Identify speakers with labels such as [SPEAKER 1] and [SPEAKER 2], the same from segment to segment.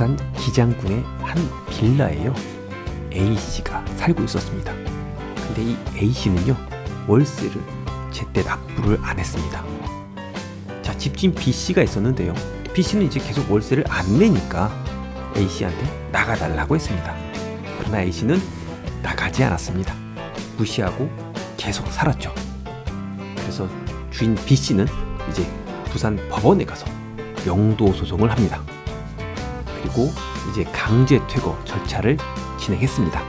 [SPEAKER 1] 부산 기장군의 한 빌라에요. A 씨가 살고 있었습니다. 근데 이 A 씨는요 월세를 제때 납부를 안 했습니다. 자 집주인 B 씨가 있었는데요. B 씨는 이제 계속 월세를 안 내니까 A 씨한테 나가달라고 했습니다. 그러나 A 씨는 나가지 않았습니다. 무시하고 계속 살았죠. 그래서 주인 B 씨는 이제 부산 법원에 가서 명도 소송을 합니다. 그리고 이제 강제 퇴거 절차를 진행했습니다.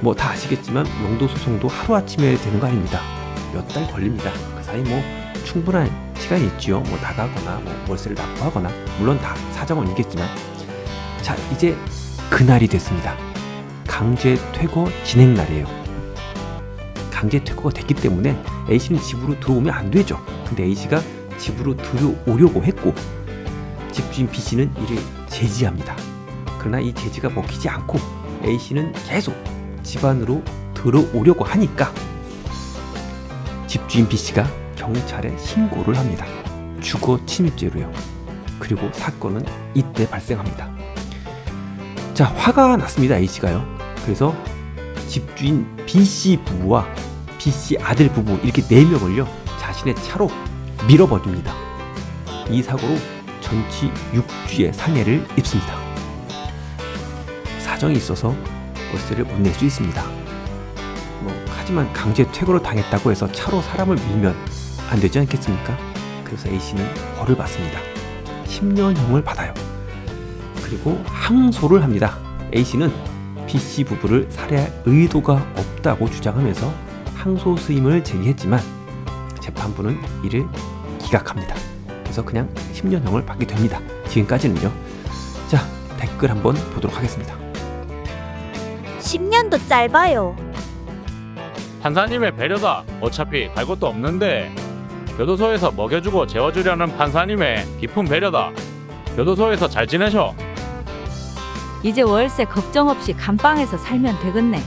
[SPEAKER 1] 뭐 다 아시겠지만 명도 소송도 하루 아침에 되는 거 아닙니다. 몇 달 걸립니다. 그 사이 뭐 충분한 시간이 있지요. 뭐 나가거나 뭐 월세를 납부하거나 물론 다 사정은 있겠지만 자 이제 그날이 됐습니다. 강제 퇴거 진행 날이에요. 강제 퇴거가 됐기 때문에 A 씨는 집으로 들어오면 안 되죠. 근데 A 씨가 집으로 들어오려고 했고 집주인 B 씨는 이를 제지합니다. 그러나 이 제지가 먹히지 않고 A 씨는 계속 집 안으로 들어오려고 하니까 집주인 B 씨가 경찰에 신고를 합니다. 주거 침입죄로요. 그리고 사건은 이때 발생합니다. 자, 화가 났습니다. A 씨가요. 그래서 집주인 B 씨 부부와 B 씨 아들 부부 이렇게 네 명을요 자신의 차로 밀어버립니다. 이 사고로 전치 6주의 상해를 입습니다. 사정이 있어서 월세를 못 낼 수 있습니다. 뭐 하지만 강제 퇴거를 당했다고 해서 차로 사람을 밀면 안 되지 않겠습니까? 그래서 A 씨는 벌을 받습니다. 10년형을 받아요. 그리고 항소를 합니다. A 씨는 B 씨 부부를 살해할 의도가 없다고 주장하면서 항소 수임을 제기했지만 재판부는 이를 기각합니다. 그래서 그냥 10년형을 받게 됩니다. 지금까지는요. 자, 댓글 한번 보도록 하겠습니다.
[SPEAKER 2] 10년도 짧아요.
[SPEAKER 3] 판사님의 배려다. 어차피 갈 곳도 없는데 교도소에서 먹여주고 재워주려는 판사님의 깊은 배려다. 교도소에서 잘 지내셔.
[SPEAKER 4] 이제 월세 걱정 없이 감방에서 살면 되겠네.